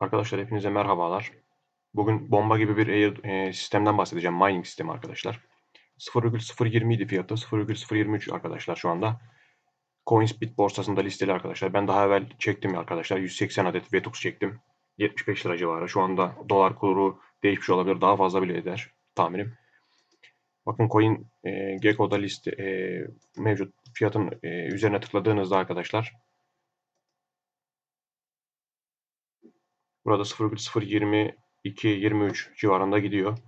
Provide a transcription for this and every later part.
Arkadaşlar hepinize merhabalar. Bugün bomba gibi bir air, e, sistemden bahsedeceğim. Mining sistemi arkadaşlar. 0,020 idi fiyatı. 0,023 arkadaşlar şu anda. CoinSpeed borsasında listeli arkadaşlar. Ben daha evvel çektim arkadaşlar. 180 adet Vetux çektim. 75 lira civarı. Şu anda dolar kuru değişmiş olabilir. Daha fazla bile eder tahminim. Bakın coin e, Gecko'da liste e, mevcut fiyatın e, üzerine tıkladığınızda arkadaşlar Burada 0,022-23 civarında gidiyor.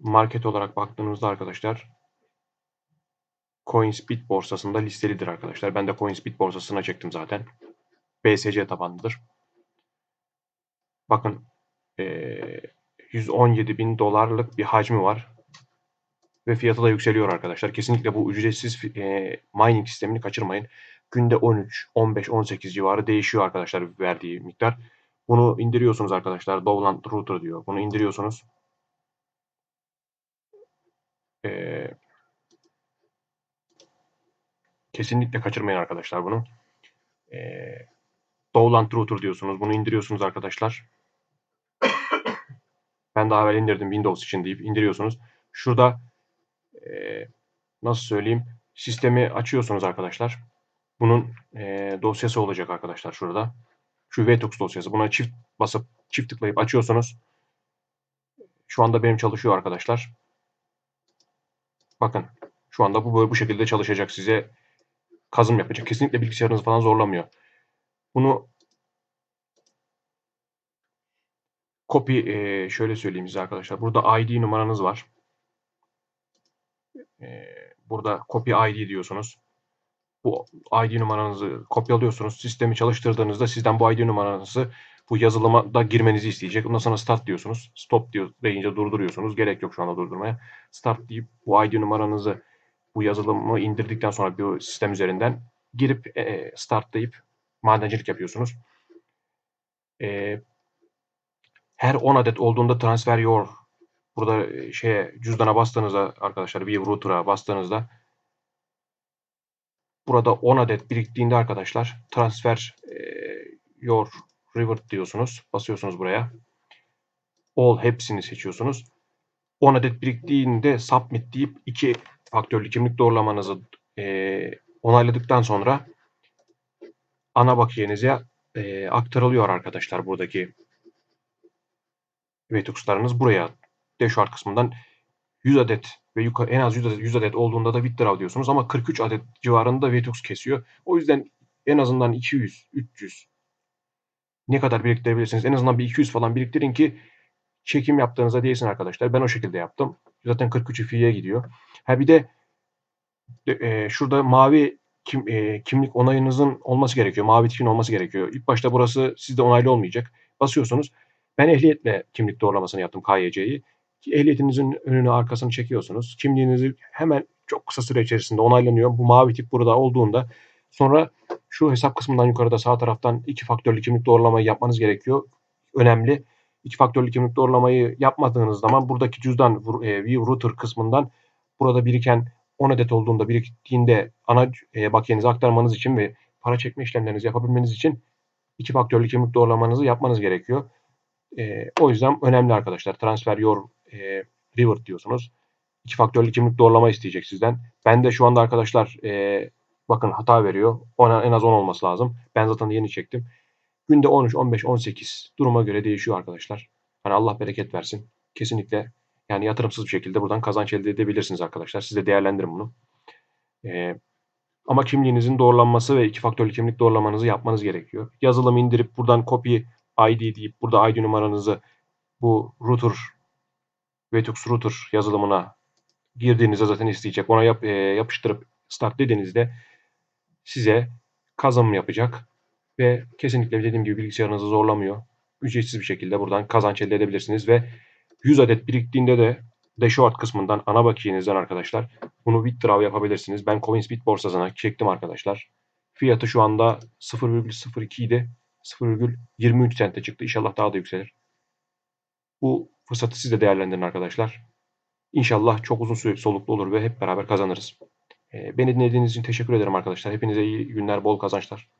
Market olarak baktığınızda arkadaşlar CoinSpeed borsasında listelidir arkadaşlar. Ben de CoinSpeed borsasına çektim zaten. BSC tabanlıdır. Bakın ee, 117 bin dolarlık bir hacmi var. Ve fiyatı da yükseliyor arkadaşlar. Kesinlikle bu ücretsiz e, mining sistemini kaçırmayın. Günde 13, 15, 18 civarı değişiyor arkadaşlar verdiği miktar. Bunu indiriyorsunuz arkadaşlar. Dovland Router diyor. Bunu indiriyorsunuz. Ee, kesinlikle kaçırmayın arkadaşlar bunu. Ee, Dovland Router diyorsunuz. Bunu indiriyorsunuz arkadaşlar. ben daha evvel indirdim Windows için deyip indiriyorsunuz. Şurada e, nasıl söyleyeyim sistemi açıyorsunuz arkadaşlar. Bunun e, dosyası olacak arkadaşlar şurada. Şu VTux dosyası. Buna çift basıp çift tıklayıp açıyorsunuz. Şu anda benim çalışıyor arkadaşlar. Bakın şu anda bu böyle bu şekilde çalışacak size kazım yapacak. Kesinlikle bilgisayarınızı falan zorlamıyor. Bunu copy e, şöyle söyleyeyim size arkadaşlar. Burada ID numaranız var. E, burada copy ID diyorsunuz bu ID numaranızı kopyalıyorsunuz. Sistemi çalıştırdığınızda sizden bu ID numaranızı bu yazılıma da girmenizi isteyecek. Ondan sonra start diyorsunuz. Stop diyor deyince durduruyorsunuz. Gerek yok şu anda durdurmaya. Start deyip bu ID numaranızı bu yazılımı indirdikten sonra bu sistem üzerinden girip e, start deyip madencilik yapıyorsunuz. E, her 10 adet olduğunda transfer your burada e, şeye cüzdana bastığınızda arkadaşlar view router'a bastığınızda Burada 10 adet biriktiğinde arkadaşlar transfer e, your revert diyorsunuz. Basıyorsunuz buraya. All hepsini seçiyorsunuz. 10 adet biriktiğinde submit deyip iki faktörlü kimlik doğrulamanızı e, onayladıktan sonra ana bakiyenize e, aktarılıyor arkadaşlar buradaki VTUX'larınız buraya dashboard kısmından 100 adet ve yukarı, en az 100 adet, 100 adet olduğunda da withdraw diyorsunuz ama 43 adet civarında VTUX kesiyor. O yüzden en azından 200, 300 ne kadar biriktirebilirsiniz? En azından bir 200 falan biriktirin ki çekim yaptığınızda değilsin arkadaşlar. Ben o şekilde yaptım. Zaten 43 fiye gidiyor. Ha bir de e, şurada mavi kim, e, kimlik onayınızın olması gerekiyor. Mavi tikin olması gerekiyor. İlk başta burası sizde onaylı olmayacak. Basıyorsunuz. Ben ehliyetle kimlik doğrulamasını yaptım KYC'yi ehliyetinizin önünü arkasını çekiyorsunuz. Kimliğinizi hemen çok kısa süre içerisinde onaylanıyor. Bu mavi tip burada olduğunda sonra şu hesap kısmından yukarıda sağ taraftan iki faktörlü kimlik doğrulamayı yapmanız gerekiyor. Önemli. İki faktörlü kimlik doğrulamayı yapmadığınız zaman buradaki cüzdan e, view router kısmından burada biriken 10 adet olduğunda biriktiğinde ana e, bakiyenize aktarmanız için ve para çekme işlemlerinizi yapabilmeniz için iki faktörlü kimlik doğrulamanızı yapmanız gerekiyor. E, o yüzden önemli arkadaşlar. Transfer your e, revert diyorsunuz. İki faktörlü kimlik doğrulama isteyecek sizden. Ben de şu anda arkadaşlar e, bakın hata veriyor. Ona en az 10 olması lazım. Ben zaten yeni çektim. Günde 13, 15, 18 duruma göre değişiyor arkadaşlar. Hani Allah bereket versin. Kesinlikle yani yatırımsız bir şekilde buradan kazanç elde edebilirsiniz arkadaşlar. Siz de değerlendirin bunu. Ee, ama kimliğinizin doğrulanması ve iki faktörlü kimlik doğrulamanızı yapmanız gerekiyor. Yazılımı indirip buradan copy ID deyip burada ID numaranızı bu router Vetux Router yazılımına girdiğinizde zaten isteyecek. Ona yap, e, yapıştırıp start dediğinizde size kazanım yapacak ve kesinlikle dediğim gibi bilgisayarınızı zorlamıyor. Ücretsiz bir şekilde buradan kazanç elde edebilirsiniz ve 100 adet biriktiğinde de dashboard kısmından ana bakiyenizden arkadaşlar bunu withdraw yapabilirsiniz. Ben CoinSpeed borsasına çektim arkadaşlar. Fiyatı şu anda 0,02 idi. 0,23 sente çıktı. İnşallah daha da yükselir. Bu fırsatı siz de değerlendirin arkadaşlar. İnşallah çok uzun süre soluklu olur ve hep beraber kazanırız. Beni dinlediğiniz için teşekkür ederim arkadaşlar. Hepinize iyi günler, bol kazançlar.